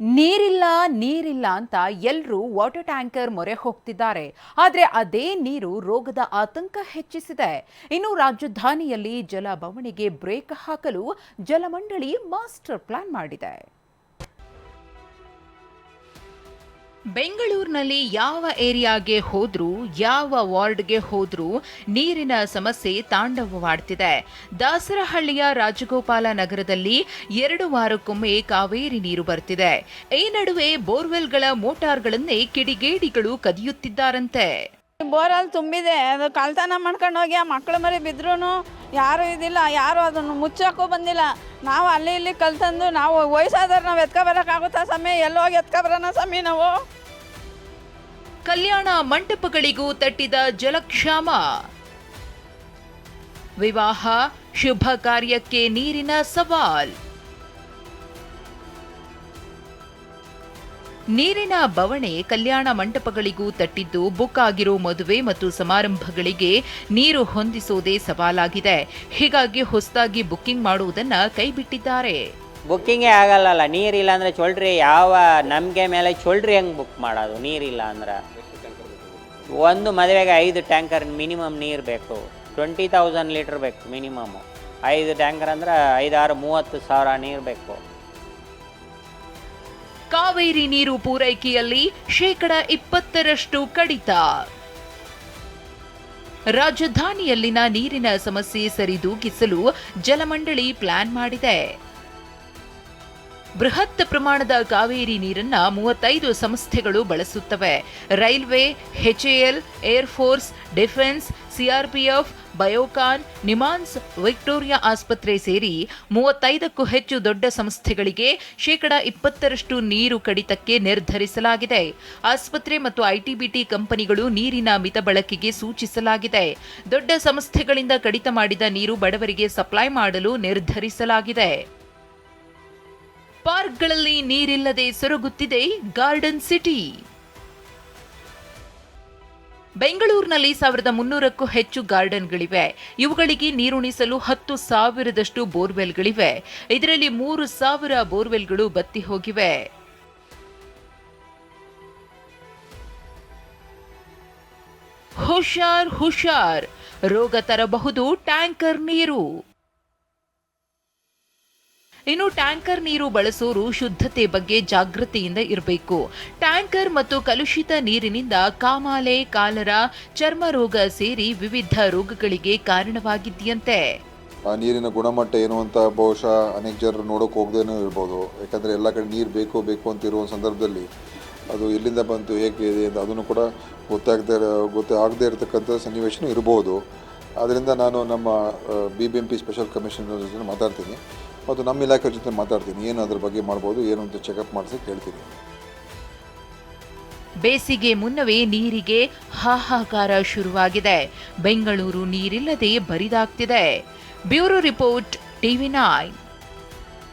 ನೀರಿಲ್ಲ ನೀರಿಲ್ಲ ಅಂತ ಎಲ್ಲರೂ ವಾಟರ್ ಟ್ಯಾಂಕರ್ ಮೊರೆ ಹೋಗ್ತಿದ್ದಾರೆ. ಆದರೆ ಅದೇ ನೀರು ರೋಗದ ಆತಂಕ ಹೆಚ್ಚಿಸಿದೆ. ಇನ್ನು ರಾಜಧಾನಿಯಲ್ಲಿ ಜಲ ಬವಣೆಗೆ ಬ್ರೇಕ್ ಹಾಕಲು ಜಲಮಂಡಳಿ ಮಾಸ್ಟರ್ ಪ್ಲಾನ್ ಮಾಡಿದೆ. ಬೆಂಗಳೂರಿನಲ್ಲಿ ಯಾವ ಏರಿಯಾಗೆ ಹೋದ್ರೂ, ಯಾವ ವಾರ್ಡ್ಗೆ ಹೋದ್ರೂ ನೀರಿನ ಸಮಸ್ಯೆ ತಾಂಡವವಾಡ್ತಿದೆ. ದಾಸರಹಳ್ಳಿಯ ರಾಜಗೋಪಾಲ ನಗರದಲ್ಲಿ ಎರಡು ವಾರಕ್ಕೊಮ್ಮೆ ಕಾವೇರಿ ನೀರು ಬರ್ತಿದೆ. ಈ ನಡುವೆ ಬೋರ್ವೆಲ್ಗಳ ಮೋಟಾರ್ಗಳನ್ನೇ ಕಿಡಿಗೇಡಿಗಳು ಕದಿಯುತ್ತಿದ್ದಾರಂತೆ. ಬೋರಲ್ಲಿ ತುಂಬಿದೆ. ಅದು ಕಳ್ತನ ಮಾಡ್ಕೊಂಡು ಹೋಗಿ ಆ ಮಕ್ಕಳು ಮರಿ ಬಿದ್ರೂ ಯಾರು ಇದಿಲ್ಲ, ಯಾರು ಅದನ್ನು ಮುಚ್ಚಕ್ಕೂ ಬಂದಿಲ್ಲ. ನಾವು ಅಲ್ಲಿ ಇಲ್ಲಿ ಕಲ್ತಂದು ನಾವು ವಯಸ್ಸಾದ್ರೆ ನಾವು ಎತ್ಕೊ ಬರೋಕ್ಕಾಗುತ್ತಾ ಸಮಯ ಎಲ್ಲೋಗಿ ಎತ್ಕೊ ಬರೋಣ ಸಮಯ ನಾವು? ಕಲ್ಯಾಣ ಮಂಟಪಗಳಿಗೂ ತಟ್ಟಿದ ಜಲಕ್ಷಾಮ. ವಿವಾಹ, ಶುಭ ಕಾರ್ಯಕ್ಕೆ ನೀರಿನ ಸವಾಲ್. ನೀರಿನ ಬವಣೆ ಕಲ್ಯಾಣ ಮಂಟಪಗಳಿಗೂ ತಟ್ಟಿದ್ದು ಬುಕ್ ಆಗಿರೋ ಮದುವೆ ಮತ್ತು ಸಮಾರಂಭಗಳಿಗೆ ನೀರು ಹೊಂದಿಸೋದೇ ಸವಾಲಾಗಿದೆ. ಹೀಗಾಗಿ ಹೊಸದಾಗಿ ಬುಕ್ಕಿಂಗ್ ಮಾಡುವುದನ್ನು ಕೈಬಿಟ್ಟಿದ್ದಾರೆ. ಬುಕ್ಕಿಂಗೇ ಆಗಲ್ಲಲ್ಲ, ನೀರಿಲ್ಲ ಅಂದರೆ ಚೊಳ್ರಿ, ಯಾವ ನಮಗೆ ಮೇಲೆ ಚೊಳ್ರಿ ಹೆಂಗೆ ಬುಕ್ ಮಾಡೋದು? ನೀರಿಲ್ಲ ಅಂದ್ರೆ. ಒಂದು ಮದುವೆಗೆ ಐದು ಟ್ಯಾಂಕರ್ ಮಿನಿಮಮ್ ನೀರು ಬೇಕು. ಟ್ವೆಂಟಿ ತೌಸಂಡ್ ಲೀಟ್ರ್ ಬೇಕು ಮಿನಿಮಮ್. ಐದು ಟ್ಯಾಂಕರ್ ಅಂದ್ರೆ ಐದಾರು ಮೂವತ್ತು ಸಾವಿರ ನೀರು ಬೇಕು. ಕಾವೇರಿ ನೀರು ಪೂರೈಕೆಯಲ್ಲಿ ಶೇಕಡ ಇಪ್ಪತ್ತರಷ್ಟು ಕಡಿತ. ರಾಜಧಾನಿಯಲ್ಲಿನ ನೀರಿನ ಸಮಸ್ಯೆ ಸರಿದೂಗಿಸಲು ಜಲಮಂಡಳಿ ಪ್ಲಾನ್ ಮಾಡಿದೆ. ಬೃಹತ್ ಪ್ರಮಾಣದ ಕಾವೇರಿ ನೀರನ್ನ ಮೂವತ್ತೈದು ಸಂಸ್ಥೆಗಳು ಬಳಸುತ್ತವೆ. Railway HAL air force defence CRPF, Biocon, NIMHANS, Victoria ಆಸ್ಪತ್ರೆ ಸೇರಿ ಮೂವತ್ತೈದಕ್ಕೂ ಹೆಚ್ಚು ದೊಡ್ಡ ಸಂಸ್ಥೆಗಳಿಗೆ ಶೇಕಡಾ ಇಪ್ಪತ್ತರಷ್ಟು ನೀರು ಕಡಿತಕ್ಕೆ ನಿರ್ಧರಿಸಲಾಗಿದೆ. ಆಸ್ಪತ್ರೆ ಮತ್ತು ಐಟಿಬಿಟಿ ಕಂಪನಿಗಳು ನೀರಿನ ಮಿತ ಬಳಕೆಗೆ ಸೂಚಿಸಲಾಗಿದೆ. ದೊಡ್ಡ ಸಂಸ್ಥೆಗಳಿಂದ ಕಡಿತ ಮಾಡಿದ ನೀರು ಬಡವರಿಗೆ ಸಪ್ಲೈ ಮಾಡಲು ನಿರ್ಧರಿಸಲಾಗಿದೆ. ಪಾರ್ಕ್ಗಳಲ್ಲಿ ನೀರಿಲ್ಲದೆ ಸೊರಗುತ್ತಿದೆ ಗಾರ್ಡನ್ ಸಿಟಿ. ಬೆಂಗಳೂರಿನಲ್ಲಿ ಸಾವಿರದ ಮುನ್ನೂರಕ್ಕೂ ಹೆಚ್ಚು ಗಾರ್ಡನ್ಗಳಿವೆ. ಇವುಗಳಿಗೆ ನೀರುಣಿಸಲು ಹತ್ತು ಸಾವಿರದಷ್ಟು ಬೋರ್ವೆಲ್ಗಳಿವೆ. ಇದರಲ್ಲಿ ಮೂರು ಸಾವಿರ ಬೋರ್ವೆಲ್ಗಳು ಬತ್ತಿ ಹೋಗಿವೆ. ಹುಷಾರ್ ಹುಷಾರ್, ರೋಗ ತರಬಹುದು, ಟ್ಯಾಂಕರ್ ನೀರು. ಇನ್ನು ಟ್ಯಾಂಕರ್ ನೀರು ಬಳಸೋರು ಶುದ್ಧತೆ ಬಗ್ಗೆ ಜಾಗೃತಿಯಿಂದ ಇರಬೇಕು. ಟ್ಯಾಂಕರ್ ಮತ್ತು ಕಲುಷಿತ ನೀರಿನಿಂದ ಕಾಮಾಲೆ, ಕಾಲರ, ಚರ್ಮ ರೋಗ ಸೇರಿ ವಿವಿಧ ರೋಗಗಳಿಗೆ ಕಾರಣವಾಗಿದೆಯಂತೆ. ಆ ನೀರಿನ ಗುಣಮಟ್ಟ ಏನು ಅಂತ ಬಹುಶಃ ಅನೇಕ ಜನರು ನೋಡೋಕೆ ಹೋಗದೇನೂ ಇರ್ಬೋದು. ಯಾಕಂದರೆ ಎಲ್ಲ ಕಡೆ ನೀರು ಬೇಕು ಬೇಕು ಅಂತ ಇರುವ ಸಂದರ್ಭದಲ್ಲಿ ಅದು ಎಲ್ಲಿಂದ ಬಂತು, ಹೇಗೆ ಇದೆ ಅಂತ ಅದನ್ನು ಕೂಡ ಗೊತ್ತಾಗದೇ, ಗೊತ್ತೇ ಆಗದೇ ಇರತಕ್ಕಂಥ ಸನ್ನಿವೇಶನೂ ಇರ್ಬೋದು. ಆದ್ದರಿಂದ ನಾನು ನಮ್ಮ B B M P special commissioner ಜೊತೆ ಮಾತಾಡ್ತೀನಿ. ಮತ್ತು ನಮ್ಮ ಇಲಾಖೆ ಜೊತೆ ಮಾತಾಡ್ತೀನಿ. ಏನು ಅದ್ರ ಬಗ್ಗೆ ಮಾಡ್ಬೋದು, ಏನು ಅಂತ ಚೆಕಪ್ ಮಾಡಿಸಿ ಕೇಳ್ತೀನಿ. ಬೇಸಿಗೆ ಮುನ್ನವೇ ನೀರಿಗೆ ಹಾಹಾಕಾರ ಶುರುವಾಗಿದೆ. ಬೆಂಗಳೂರು ನೀರಿಲ್ಲದೆ ಬರಿದಾಗ್ತಿದೆ. Bureau report, TV nine.